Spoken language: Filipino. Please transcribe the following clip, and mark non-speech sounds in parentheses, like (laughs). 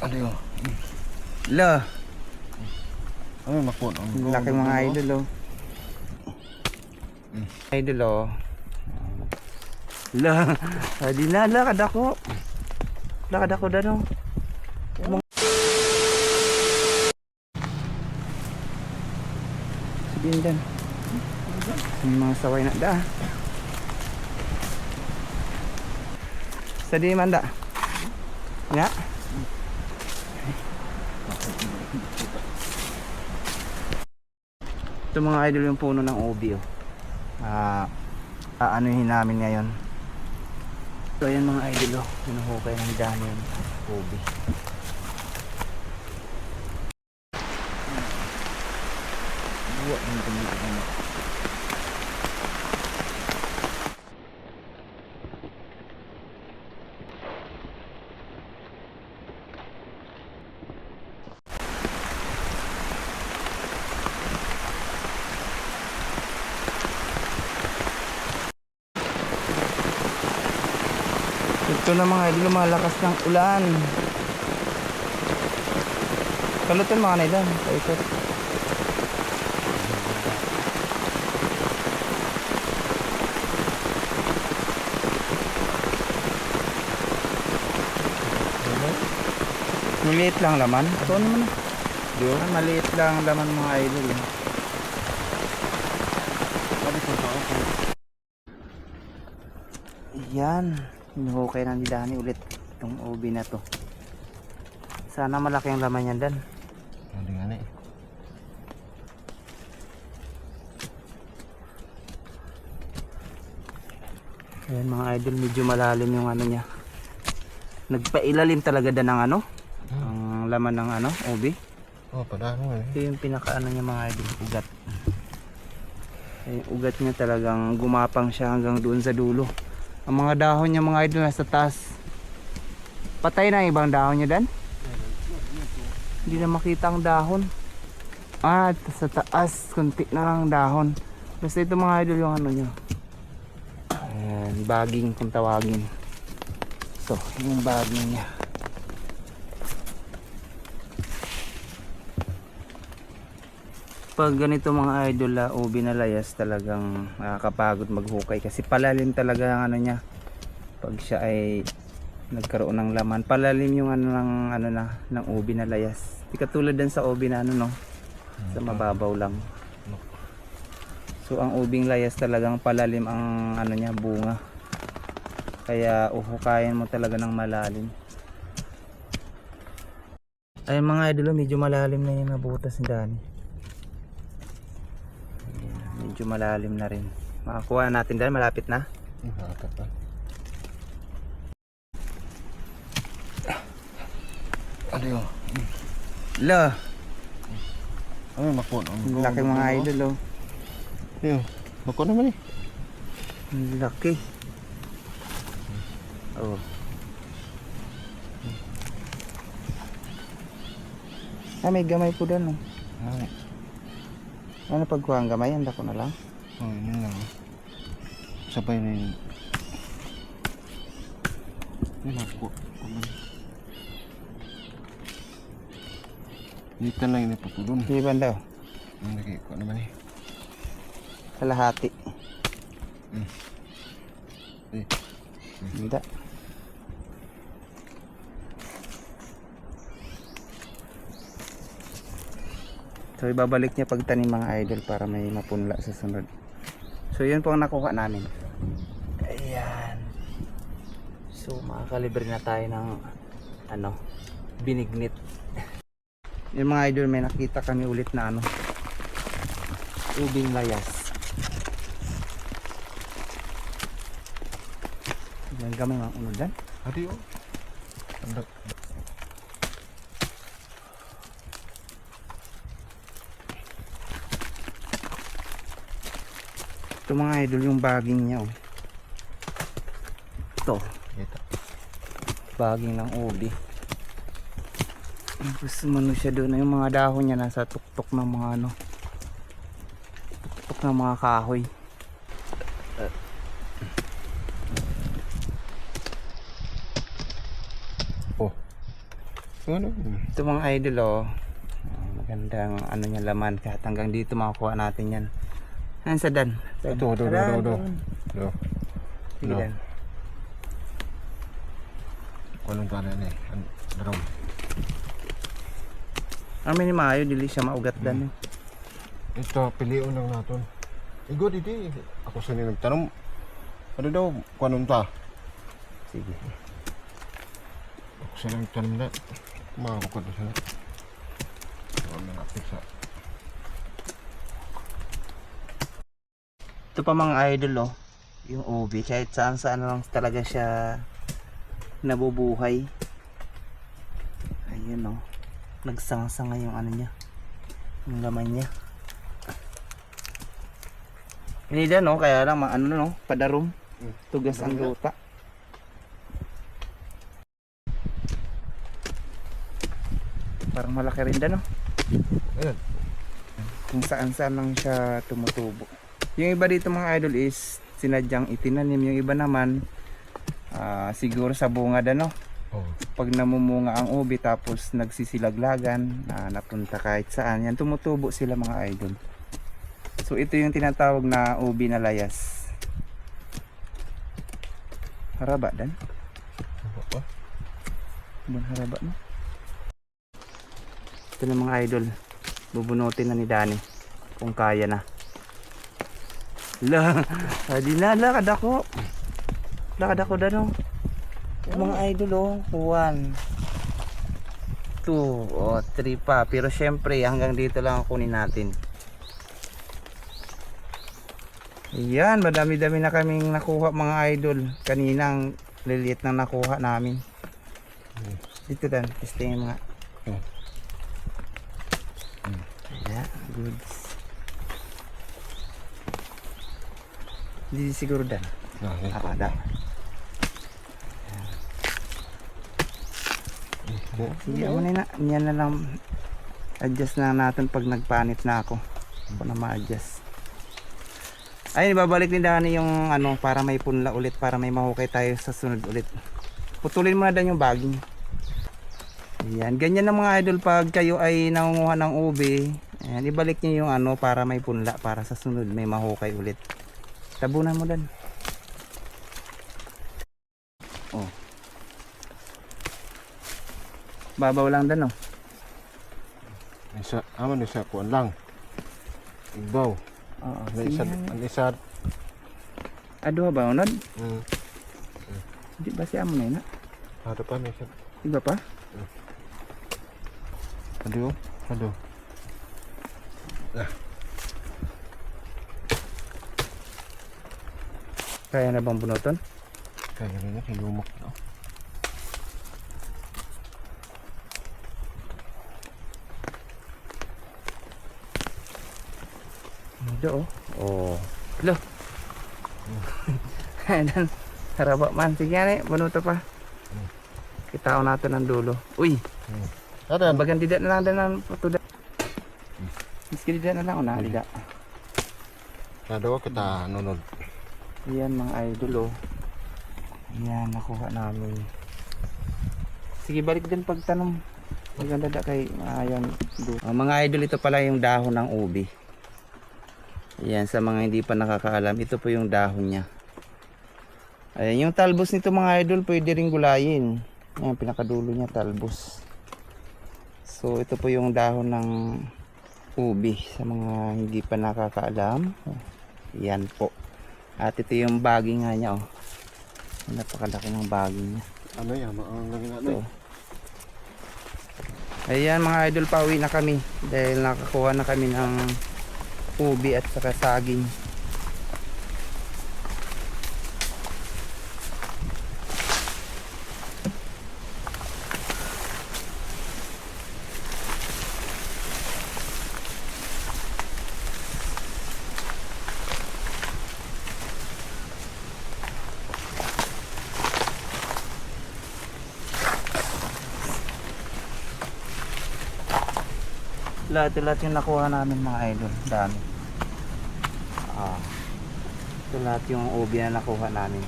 Ano yun? La, Ano yung makon? Ang laki mga idol oh. Idol oh. La, (laughs) adi na lakad ako. Lakad ako dano. Sabihin dan. May mga saway na da. Sa di man da. Ya. Ito mga idol yung puno ng ubi oh. Ah, aanuhin namin ngayon. So ayan mga idol oh, hinuhukay ng dami yung ubi. Buwa ng tumitin mo. Ito na mga idol, lumalakas ng ulan. Kalutan mga nailan, paikot. Maliit lang laman. Ito naman. Diyo, maliit lang laman mga idol. eh. Yan. Hinuhukay na ni Dani ulit itong ubi na to. Sana malaki ang laman yan dan. Hindi nga eh. Ayan mga idol, medyo malalim yung ano niya. Nagpailalim talaga dan ng ano? Ang laman ng ano, ubi. Oh, padano eh. Ito yung pinaka ano niya mga idol, ugat. Yung ugat niya talagang gumapang siya hanggang doon sa dulo. Ang mga dahon niya mga idol nasa taas. Patay na ang ibang dahon niya dan? Hindi na makita ang dahon. Ah, ito sa taas, kunti na lang ang dahon. Basta ito mga idol yung ano niya. Ayan, baging kung tawagin. Ito, yung baging niya. Pag ganito mga idol ah, ubi na layas talagang nakakapagod maghukay. Kasi palalim talaga ang ano niya. Pag siya ay nagkaroon ng laman palalim yung ano ng ano na ng ubi na layas. Di katulad din sa ubi na ano no? Sa mababaw lang. So ang ubing layas talagang palalim ang ano niya bunga. Kaya uhukayin mo talaga ng malalim. Ay mga idol medyo malalim na yung nabutas ni Dani medyo malalim na rin makakuha natin dahil malapit na Nakakap pa. Ano yun? la Ano yung makon? Ang laki mga idol oh Ano yun? Naman eh. Laki oh ah may gamay po doon oh Ay. Ano pagkuha ang gamay handa ko na lang Oh, yun lang. Sabay na yun. Ano mako? Dito lang yun ipapulon. hindi ba daw Ang lagi ko naman eh. kalahati Eh. hindi So ibabalik niya pagtanim mga idol para may mapunla sa sunod. So yun po ang nakuha namin. Ayan. So makakalibre na tayo ng ano, binignit. (laughs) Yung mga idol may nakita kami ulit na ano, ubing layas. Yan gamay mga unod dyan. Adi oh. Andak. Ito mga idol yung baging niya oh. Ito, Kita. baging ng ubi. Tapos ano siya doon, yung mga dahon niya nasa tuktok ng mga ano. Tuktok ng mga kahoy. Oh. Ano? Ito mga idol oh. Magandang ano niya laman kahit hanggang dito makukuha natin yan. Ayan sa Dan. Sa Ito, ito, ito, Tara, ito, ito. doon. Ito. Sige, No. Dan. Kung anong tanan eh. An darom. Ang mini maayo dili siya maugat Dan. eh. Ito, piliun lang natin. Igo, didi. Ako sa nagtanong. Ano daw? Kung anong ta? Sige. Ako sa nagtanong na. Makakukot na sana. Huwag na napit sa... Ito pa mga idol oh. Yung ubi kahit saan saan lang talaga siya nabubuhay. Ayun oh. Nagsanga-sanga yung ano niya. Yung laman niya. Inida no, kaya lang ano no, padarom. Mm. Tugas ang luta. Parang malaki rin din no. Ayan. Kung saan saan lang siya tumutubo. Yung iba dito mga idol is sinadyang itinanim. Yung iba naman ah, siguro sa bungad ano. Oh. Pag namumunga ang ubi tapos nagsisilaglagan na napunta kahit saan. Yan tumutubo sila mga idol. So ito yung tinatawag na ubi na layas. Haraba dan. Pa? Ibang haraba no. Ito na mga idol. Bubunutin na ni Dani. Kung kaya na. La, (laughs) adi na, lakad ako. Lakad ako dano. Mga idol oh. One. Two. O, three pa. Pero syempre, hanggang dito lang ang kunin natin. Ayan, madami-dami na kaming nakuha mga idol. Kaninang liliit na nakuha namin. Dito dan, testingin mga. Oh. Yeah, goods. Hindi siguro dan. Ah, yan. Ah, da. Oh. Sige, ako na. Yan na lang. Adjust na natin pag nagpanit na ako. Ako na ma-adjust. Ayun, babalik ni Dani yung ano, para may punla ulit, para may mahukay tayo sa sunod ulit. Putulin mo na dan yung baging. Ayan, ganyan na mga idol pag kayo ay nangunguha ng ube. Ayan, ibalik niyo yung ano para may punla, para sa sunod may mahukay ulit. Tabunan mo dan. Oh. Babaw lang dan oh. Isa, aman isa kuan lang. Igbaw. Oo, Ang isa, ang isa, Ado ba unod? mm, Di ba siya mo na yun? ada pa, may isa. Iba pa? Ado, ado. Kaya na bang bunuton? Kaya rin na, lumok na. Ito oh. Oh. Lo. (laughs) Ayan. Haraba man. Sige yan eh. Bunuto pa. Kitao natin ang dulo. Uy. Ada, Bagan dida na lang din ang patuda. Miski dida na lang. O nalida. Nado kita nunod. Ayan mga idol oh. Ayan. Nakuha namin. Sige balik din pagtanong. Maganda da kay ayan. Uh, mga idol ito pala yung dahon ng ubi. Ayan sa mga hindi pa nakakaalam. Ito po yung dahon niya. Ayan yung talbos nito mga idol pwede rin gulayin. Ayan pinakadulo niya talbos. So ito po yung dahon ng ubi sa mga hindi pa nakakaalam. Yan po. At ito yung baging nga niya oh. Napakalaki ng baging niya. Ano yan, ang lagi na Ito. Ayan mga idol, pauwi na kami dahil nakakuha na kami ng ubi at saka saging. Lahat-lahat yung nakuha namin mga idol. Dami. Ah. Ito lahat yung ubi na nakuha namin.